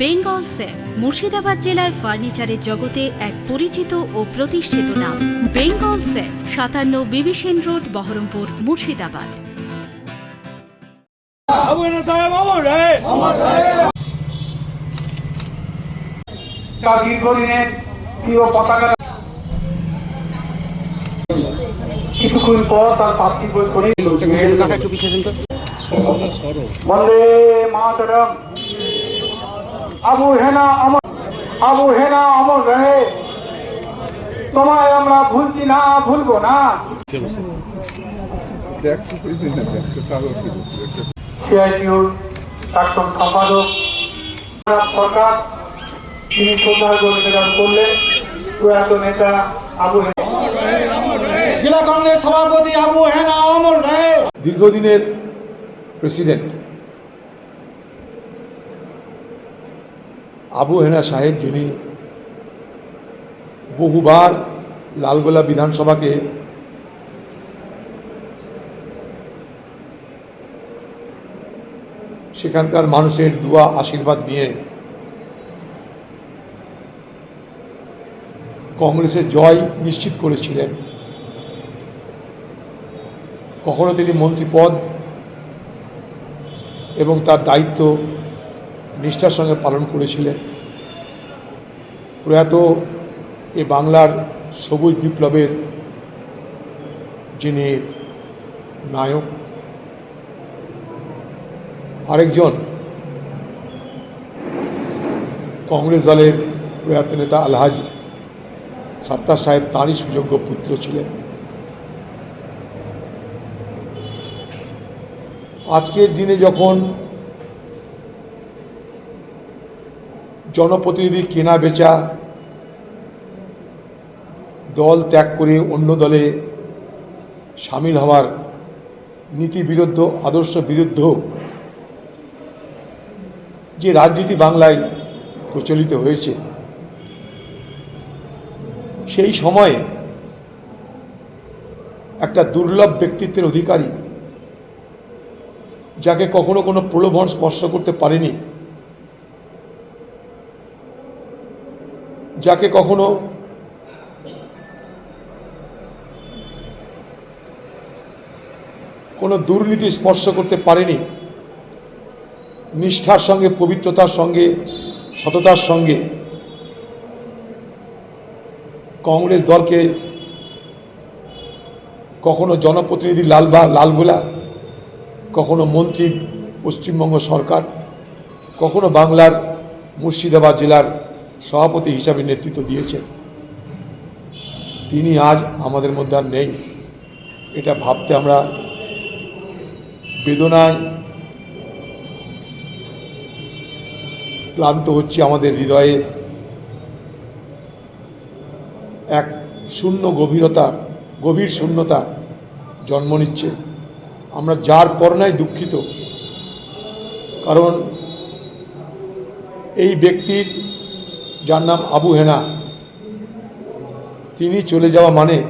Bengal safe, Murshidabad জেলায় ফার্নিচারের জগতে এক পরিচিত ও প্রতিষ্ঠিত নাম। বেঙ্গল সেফ, সাতান্ন বিবিসেন রোড, বহরমপুর, মুর্শিদাবাদ। কিছুক্ষণ পর তার পার্থিব বন্দে মাতরম আবু হেনা অমর আবু হেনা অমর রহে তোমায় আমরা ভুলছি না ভুলবো না। সিআইটিউর প্রাক্তন সম্পাদক। সরকার তিনি শ্রদ্ধার্ঘ্য নিবেদন করলেন প্রয়াত নেতা আবু হেনা। জেলা কংগ্রেস সভাপতি আবু হেনা অমর রহে দীর্ঘদিনের প্রেসিডেন্ট। আবু হেনা সাহেব যিনি বহুবার লালগোলা বিধানসভাকে সেখানকার মানুষের দুয়া, আশীর্বাদ নিয়ে কংগ্রেসের জয় নিশ্চিত করেছিলেন। কখনো তিনি মন্ত্রী পদ এবং তার দায়িত্ব নিষ্ঠার সঙ্গে পালন করেছিলেন। প্রয়াত এ বাংলার সবুজ বিপ্লবের যিনি নায়ক, আরেকজন কংগ্রেস দলের প্রয়াত নেতা আলহাজ সাত্তার সাহেব, তাঁরই সুযোগ্য পুত্র ছিলেন। আজকের দিনে যখন জনপ্রতিনিধি কেনা বেচা দল ত্যাগ করে অন্য দলে সামিল হওয়ার নীতি বিরুদ্ধ আদর্শ বিরুদ্ধ যে রাজনীতি বাংলায় প্রচলিত হয়েছে, সেই সময়ে একটা দুর্লভ ব্যক্তিত্বের অধিকারী যাকে কখনো কোনো প্রলোভন স্পর্শ করতে পারেনি যাকে কখনো কোনো দুর্নীতি স্পর্শ করতে পারেনি, নিষ্ঠার সঙ্গে, পবিত্রতার সঙ্গে, সততার সঙ্গে কংগ্রেস দলকে কখনো জনপ্রতিনিধি লালবা, লালগোলা, কখনো মন্ত্রী পশ্চিমবঙ্গ সরকার, কখনো বাংলার মুর্শিদাবাদ জেলার সভাপতি হিসাবে নেতৃত্ব দিয়েছেন। তিনি আজ আমাদের মধ্যে আর নেই। এটা ভাবতে আমরা বেদনায় ক্লান্ত হচ্ছে আমাদের হৃদয়ে। এক শূন্য গভীরতা, গভীর শূন্যতা জন্ম নিচ্ছে। আমরা যার করোনায় দুঃখিত। কারণ এই ব্যক্তির যার নাম আবু হেনা। তিনি চলে যাওয়া মানে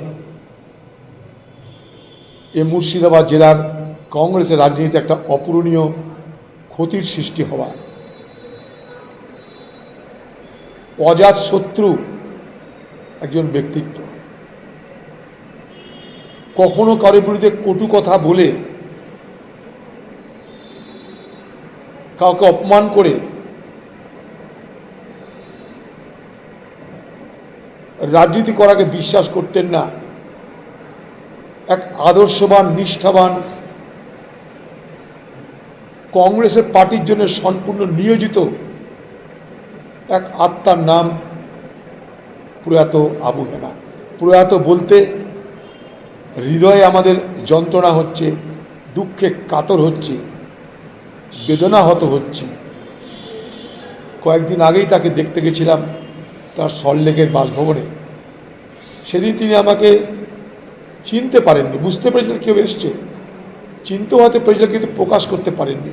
এ মুর্শিদাবাদ জেলার কংগ্রেসের রাজনীতিতে একটা অপূরণীয় ক্ষতির সৃষ্টি হওয়া। অজাত শত্রু একজন ব্যক্তিত্ব। কখনো কারোর বিরুদ্ধে কটু কথা বলে কাউকে অপমান করে রাজনীতি করাকে বিশ্বাস করতেন না। এক আদর্শবান, নিষ্ঠাবান কংগ্রেসের পার্টির জন্য সম্পূর্ণ নিয়োজিত এক আত্মার নাম প্রয়াত আবু হেনা প্রয়াত বলতে হৃদয়ে আমাদের যন্ত্রণা হচ্ছে, দুঃখে কাতর হচ্ছে বেদনাহত হচ্ছে। কয়েকদিন আগেই তাকে দেখতে গেছিলাম তার সল্টলেকের বাসভবনে। সেদিন তিনি আমাকে চিনতে পারেননি, বুঝতে পেরেছিলেন কেউ এসছে। চিনতেও হতে পেরেছিলেন কিন্তু প্রকাশ করতে পারেননি।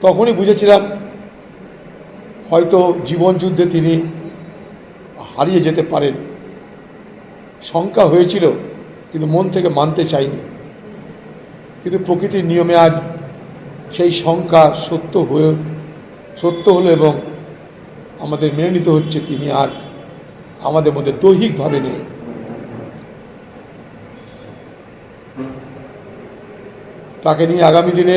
তখনই বুঝেছিলাম, হয়তো জীবনযুদ্ধে তিনি হারিয়ে যেতে পারেন। শঙ্কা হয়েছিল, কিন্তু মন থেকে মানতে চাইনি। কিন্তু প্রকৃতির নিয়মে আজ সেই শঙ্কা সত্য হয়ে, সত্য হলো এবং আমাদের মেনে নিতে হচ্ছে, তিনি আর আমাদের মধ্যে দৈহিকভাবে নেই। তাকে নিয়ে আগামী দিনে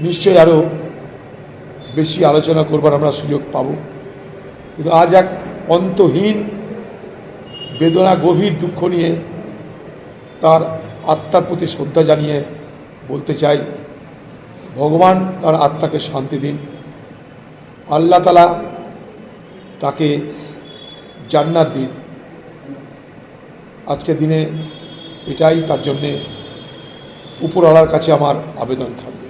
নিশ্চয়ই আরও বেশি আলোচনা করবার আমরা সুযোগ পাব। কিন্তু আজ এক অন্তহীন, বেদনা, গভীর দুঃখ নিয়ে তার আত্মার প্রতি শ্রদ্ধা জানিয়ে বলতে চাই, ভগবান তার আত্মাকে শান্তি দিন। আল্লাহ তালা তাকে জান্নাত দিন। আজকে দিনে এটাই তার জন্যে উপরওয়ালার কাছে আমার আবেদন থাকবে।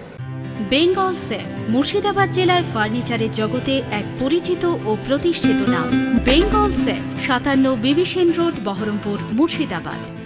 বেঙ্গল সেফ, মুর্শিদাবাদ জেলায় ফার্নিচারের জগতে এক পরিচিত ও প্রতিষ্ঠিত নাম। বেঙ্গল সেফ, সাতান্ন বিবিসেন রোড, বহরমপুর, মুর্শিদাবাদ।